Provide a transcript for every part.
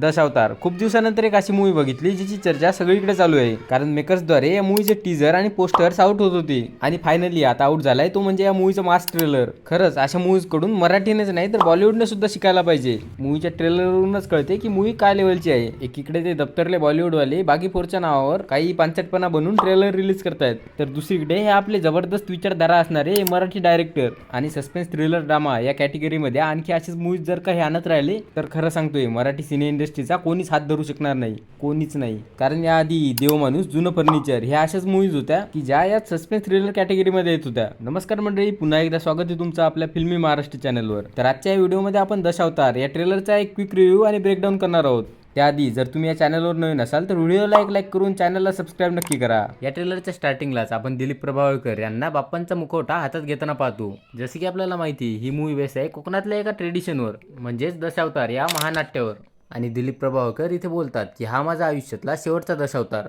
दशावतार खूप दिवसानंतर एक अशी मूवी बघितली जिची चर्चा सगळीकडे चालू आहे. कारण मेकर्सद्वारे या मूवीचे टीजर आणि पोस्टर्स आउट होत होते. आणि फायनली आता आउट झालाय तो म्हणजे या मूवीचा मास ट्रेलर खरंच अशा मूवीजकडून मराठीनेच नाही तर बॉलिवूडने सुद्धा शिकायला पाहिजे. मूवीच्या ट्रेलरवरूनच कळते की मूवी काय लेवलची आहे. एकीकडे ते दप्तरले बॉलिवूडवाले बागी फोरच्या नावावर काही पांचटपणा बनवून ट्रेलर रिलीज करतायत. तर दुसरीकडे हे आपले जबरदस्त विचारधारा असणारे हे मराठी डायरेक्टर आणि सस्पेन्स थ्रिलर ड्रामा या कॅटेगरीमध्ये आणखी असेच मूवीज जर काही आणत राहिले तर खरं सांगतोय मराठी सिने इंडस्ट्रीचा कोणीच हात धरू शकणार नाही कोणीच नाही. कारण याआधी देव माणूस जुनं फर्निचर ह्या अशाच मूवीज होत्या की ज्या या सस्पेन्स थ्रिलर कॅटेगरीमध्ये येत होत्या. नमस्कार मंडळी पुन्हा एकदा स्वागत आहे तुमचं आपल्या फिल्मी महाराष्ट्र चॅनलवर तर आजच्या या व्हिडिओमध्ये आपण दशावतार या ट्रेलरचा एक क्विक रिव्ह्यू आणि ब्रेकडाऊन करणार आहोत. त्याआधी जर तुम्ही या चॅनलवर नवीन असाल तर व्हिडिओला एक लाईक करून चॅनलला सबस्क्राईब नक्की करा. या ट्रेलरच्या स्टार्टिंगलाच आपण दिलीप प्रभावळकर यांना बाप्पांचा मुखवटा हातात घेताना पाहतो. जसे की आपल्याला माहिती ही मूवी बेस आहे कोकणातल्या एका ट्रेडिशनवर म्हणजेच दशावतार या महानाट्यावर. आणि दिलीप प्रभावकर इथे बोलतात की हा माझा आयुष्यातला शेवटचा दशावतार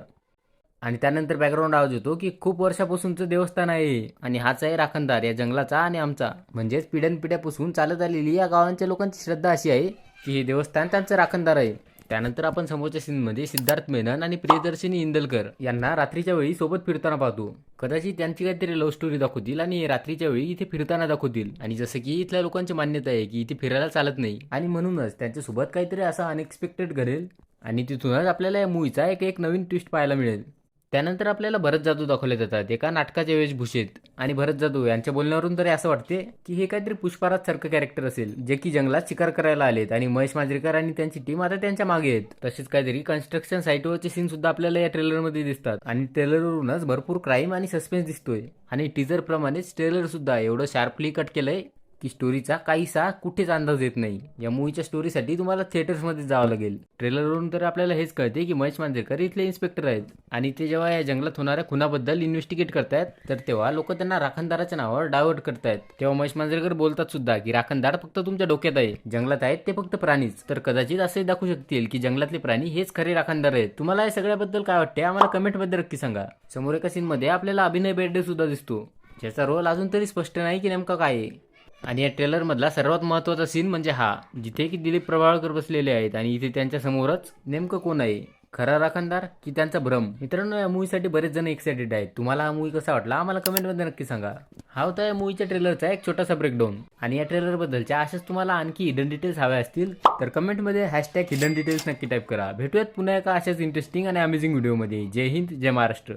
आणि त्यानंतर बॅकग्राऊंड आवाज येतो की खूप वर्षापासूनचं देवस्थान आहे आणि हाच आहे राखणदार या जंगलाचा आणि आमचा. म्हणजेच पिढ्यानपिढ्यापासून चालत आलेली या गावांच्या लोकांची श्रद्धा अशी आहे की हे देवस्थान त्यांचं राखणदार आहे. त्यानंतर आपण समोरच्या सीनमध्ये सिद्धार्थ मेनन आणि प्रियदर्शिनी इंदलकर यांना रात्रीच्या वेळी सोबत फिरताना पाहतो. कदाचित त्यांची काहीतरी लव्ह स्टोरी दाखवतील आणि रात्रीच्या वेळी इथे फिरताना दाखवतील. आणि जसं की इथल्या लोकांची मान्यता आहे की इथे फिरायला चालत नाही. आणि म्हणूनच त्यांच्यासोबत काहीतरी असा अनएक्सपेक्टेड घडेल. आणि तिथूनच आपल्याला या मूवीचा एक एक नवीन ट्विस्ट पाहायला मिळेल. त्यानंतर आपल्याला भरत जाधव दाखवले जातात एका नाटकाच्या वेशभूषेत. आणि भरत जाधव यांच्या बोलण्यावरून तरी असं वाटते की हे काहीतरी पुष्पाराज सारखं कॅरेक्टर असेल जे की जंगलात शिकार करायला आलेत आणि महेश मांजरेकर आणि त्यांची टीम आता त्यांच्या मागे आहेत. तसेच काहीतरी कन्स्ट्रक्शन साईटवरचे सीन सुद्धा आपल्याला या ट्रेलरमध्ये दिसतात. आणि ट्रेलरवरूनच भरपूर क्राईम आणि सस्पेन्स दिसतोय. आणि टीजर प्रमाणेच ट्रेलर सुद्धा एवढं शार्पली कट केलंय की स्टोरीचा काहीसा कुठेच अंदाज येत नाही. या मूवीच्या स्टोरीसाठी तुम्हाला थिएटर्समध्ये जावं लागेल. ट्रेलरवरून तर आपल्याला हेच कळते की महेश मांजरेकर इथले इन्स्पेक्टर आहेत. आणि ते जेव्हा या जंगलात होणाऱ्या खुनाबद्दल इन्व्हेस्टिगेट करतायत तर तेव्हा लोक त्यांना राखणदाराच्या नावावर डायव्हर्ट करतायत. तेव्हा महेश मांजरेकर बोलतात सुद्धा की राखणदार फक्त तुमच्या डोक्यात आहे. जंगलात आहेत ते फक्त प्राणीच. तर कदाचित असे दाखवू शकतील की जंगलातले प्राणी हेच खरे राखणदार आहेत. तुम्हाला या सगळ्याबद्दल काय वाटते आम्हाला कमेंटमध्ये नक्की सांगा. समोर एका सीनमध्ये आपल्याला अभिनय बेर्डे सुद्धा दिसतो. ज्याचा रोल अजून तरी स्पष्ट नाही की नेमका काय आहे. आणि या ट्रेलरमधला सर्वात महत्त्वाचा सीन म्हणजे हा जिथे की दिलीप प्रभाळकर बसलेले आहेत आणि इथे त्यांच्या समोरच नेमकं कोण आहे? खरा राखणदार की त्यांचा भ्रम? मित्रांनो या मूवीसाठी बरेच जण एक्साइटेड आहेत. तुम्हाला हा मूवी कसा वाटला? आम्हाला कमेंटमध्ये नक्की सांगा. हा होता या मूवीच्या ट्रेलरचा एक छोटासा ब्रेकडाऊन आणि या ट्रेलरबद्दलच्या अशाच तुम्हाला आणखी हिडन डिटेल्स हव्या असतील तर कमेंटमध्ये हॅशटॅग हिडन डिटेल्स नक्की टाईप करा. भेटूयात पुन्हा एका अशाच इंटरेस्टिंग आणि अमेझिंग व्हिडिओमध्ये जय हिंद जय महाराष्ट्र.